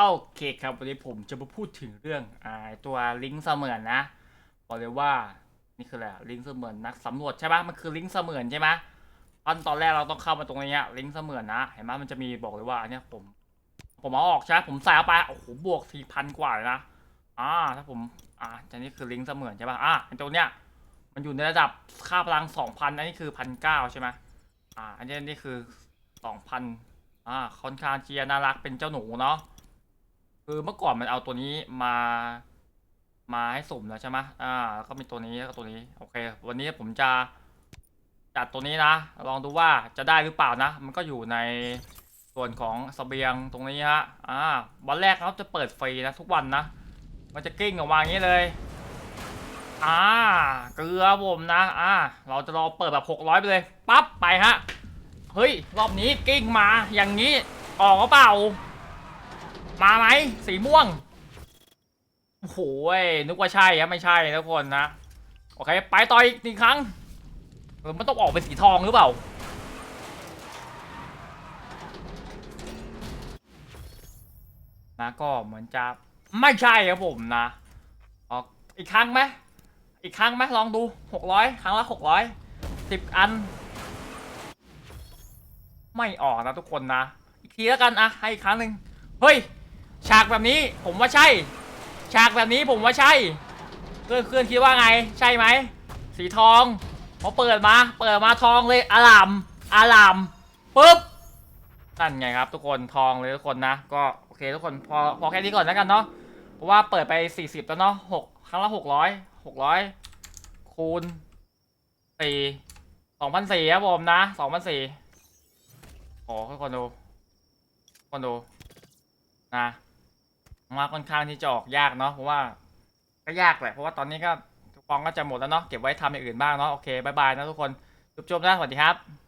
โอเคครับ วันนี้ผมจะมาพูดถึงเรื่องอตัวลิงก์เสมือนนะบอกเลยว่านี่คืออะไรลิงก์เสมือนนักสำรวจใช่ปะมันคือลิงก์เสมือนใช่ไหมตอนตอนแรกเราต้องเข้ามาตรงนี้ลิงก์เสมือนนะเห็นไหมมันจะมีบอกเลยว่าอันเนี้ยผม ผมเอาออกใช่ไหมผมใส่เอาไปโอ้โหบวกสี่พันกว่าเลยนะอ่าถ้าผมอ่าอันนี้คือลิงก์เสมือนใช่ปะอ่าตัวเนี้ยมันอยู่ในระดับค่าพลังสองพันอันนี้คือพันเก้าใช่ไหมอ่า อันนี้นี่คือสองพันอ่าค่อนข้างเจียน่ารักเป็นเจ้าหนูเนาะ คือเมื่อก่อนมันเอาตัวนี้มา มาให้สุ่มแล้วใช่ไหมอ่าแล้วก็มีตัวนี้แล้วก็ตัวนี้ โอเค วันนี้ผมจะจัดตัวนี้นะ ลองดูว่าจะได้หรือเปล่านะ มันก็อยู่ในส่วนของเสบียงตรงนี้ฮะ อ่า วันแรกเขาจะเปิดฟรีนะทุกวันนะ มันจะกิ้งออกมาอย่างนี้เลย อ่า เกลือผมนะ อ่า เราจะรอเปิดแบบหกร้อยไปเลย ปั๊บไปฮะ เฮ้ย รอบนี้กิ้งมาอย่างนี้ ออกหรือเปล่า มาไหมสีม่วงโอ้โหยนึกว่าใช่ครับไม่ใช่ทุกคนนะโอเคไปต่ออีกหนึ่งครั้งเออมันต้องออกเป็นสีทองหรือเปล่านะก็เหมือนจะไม่ใช่ครับผมนะออกอีกครั้งไหมอีกครั้งไหมลองดูหกร้อยครั้งละหกร้อยสิบอัน ไม่ออกนะทุกคนนะ อีกทีแล้วกันอะให้อีกครั้งหนึ่งเฮ้ย ฉากแบบนี้ผมว่าใช่ ฉากแบบนี้ผมว่าใช่เพื่อนเพื่อนคิดว่าไง ใช่ไหม สีทองพอเปิดมา เปิดมาทองเลยอารามอารามปุ๊บนั่นไงครับ ทุกคนทองเลยทุกคนนะ ก็โอเคทุกคนพอพอแค่นี้ก่อนแล้วกันเนาะเพราะว่าเปิดไป 40 แล้วเนาะหกครั้งละ600 600คูณ4 2,004ครับผมนะ2,004โอ้ทุกคนดูทุกคนดูนะ มาค่อนข้างที่จะออกยากเนาะเพราะว่าก็ยากแหละเพราะว่าตอนนี้ก็ทุกกองก็จะหมดแล้วเนาะเก็บไว้ทำอย่างอื่นบ้างเนาะโอเคบายบายนะทุกคนจุบๆนะสวัสดีครับ